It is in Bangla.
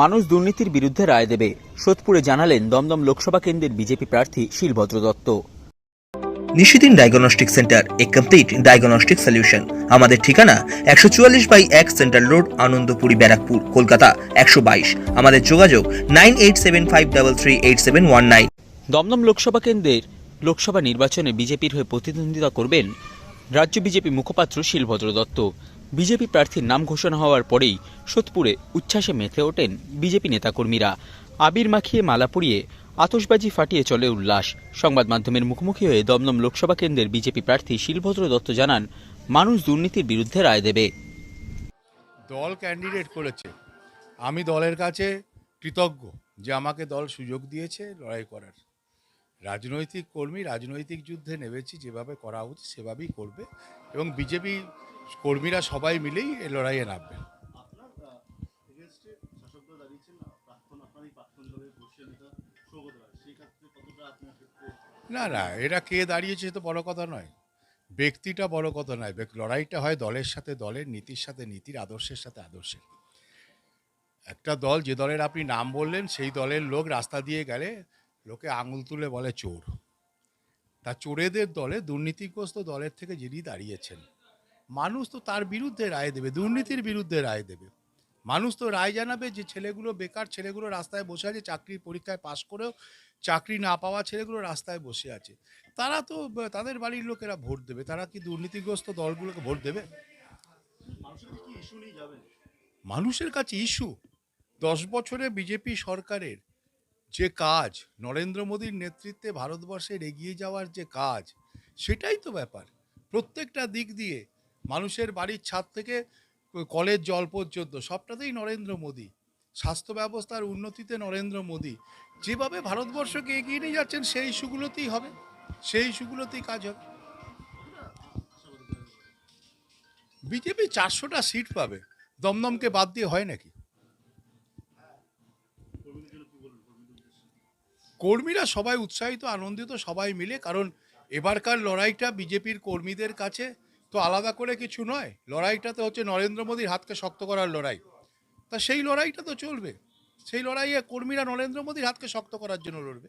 মানুষ দুর্নীতির বিরুদ্ধে রায় দেবে সোদপুরে জানালেন দমদম লোকসভা কেন্দ্রের বিজেপি প্রার্থী শিলভদ্র দত্ত। নিশিদিন ডায়াগনস্টিক সেন্টার এ কমপ্লিট ডায়াগনস্টিক সলিউশন আমাদের ঠিকানা একশো চুয়াল্লিশ বাই এক সেন্ট্রাল রোড আনন্দপুরি ব্যারাকপুর কলকাতা একশো বাইশ। আমাদের যোগাযোগ nine eight seven five double three eight seven one nine. Dumdum Lok Sabha কেন্দ্রের লোকসভা নির্বাচনে বিজেপির হয়ে প্রতিদ্বন্দ্বিতা করবেন রাজ্য বিজেপি মুখপাত্র শিলভদ্র দত্ত। বিজেপি প্রার্থীর নাম ঘোষণা হওয়ার পরেই সোদপুরে উচ্ছ্বাসে মেতে ওঠেন বিজেপি নেতাকর্মীরা। আবির মাখিয়ে মালা পুড়িয়ে আতশবাজি ফাটিয়ে চলে উল্লাস। সংবাদ মাধ্যমের মুখোমুখি হয়ে দমদম লোকসভা কেন্দ্রের বিজেপি প্রার্থী শিলভদ্র দত্ত জানান, মানুষ দুর্নীতির বিরুদ্ধে রায় দেবে। দল ক্যান্ডিডেট করেছে। আমি দলের কাছে কৃতজ্ঞ যে আমাকে দল সুযোগ দিয়েছে লড়াই করার। রাজনৈতিক কর্মী রাজনৈতিক যুদ্ধে নেমেছি, যেভাবে করা উচিত সেভাবেই করবে এবং বিজেপি কর্মীরা সবাই মিলেই এই লড়াইয়ে নামবে। না না, এরা কে দাঁড়িয়েছে তো বড় কথা নয়। ব্যক্তিটা বড় কথা নয়। লড়াইটা হয় দলের সাথে দলের, নীতির সাথে নীতির, আদর্শের সাথে আদর্শের। একটা দল, যে দলের আপনি নাম বললেন, সেই দলের লোক রাস্তা দিয়ে গেলে লোকে আঙুল তুলে বলে চোর। তা চোরেদের দলে দুর্নীতিগ্রস্ত দলের থেকে যিনি দাঁড়িয়েছেন মানুষ তো তার বিরুদ্ধে রায় দেবে, দুর্নীতির বিরুদ্ধে রায় দেবে। মানুষ তো রায় জানাবে যে ছেলেগুলো বেকার, ছেলেগুলো রাস্তায় বসে আছে চাকরির পরীক্ষায় পাশ করেও চাকরি না পাওয়া ছেলেগুলো রাস্তায় বসে আছে। তারা তো, তাদের বাড়ির লোকেরা ভোট দেবে, তারা কি দুর্নীতিগ্রস্ত দলগুলোকে ভোট দেবে? মানুষের কাছে ইস্যু। দশ বছরে বিজেপি সরকারের যে কাজ, নরেন্দ্র মোদীর নেতৃত্বে ভারতবর্ষের এগিয়ে যাওয়ার যে কাজ, সেটাই তো ব্যাপার। প্রত্যেকটা দিক দিয়ে মানুষের বাড়ির ছাদ থেকে কলের জল পর্যন্ত, সবটাতেই নরেন্দ্র মোদী। স্বাস্থ্য ব্যবস্থার উন্নতিতে নরেন্দ্র মোদী। যেভাবে ভারতবর্ষকে এগিয়ে নিয়ে যাচ্ছেন, সেই ইস্যুগুলোতেই হবে। সেই ইস্যুগুলোতেই কাজ হবে। বিজেপি চারশোটা সিট পাবে। দমদমকে বাদ দিয়ে হয় নাকি? কর্মীরা সবাই উৎসাহিত, আনন্দিত, সবাই মিলে, কারণ এবারকার লড়াইটা বিজেপির কর্মীদের কাছে তো আলাদা করে কিছু নয়। লড়াইটা তো হচ্ছে নরেন্দ্র মোদীর হাতকে শক্ত করার লড়াই। তা সেই লড়াইটা তো চলবে। সেই লড়াইয়ে কর্মীরা নরেন্দ্র মোদীর হাতকে শক্ত করার জন্য লড়বে।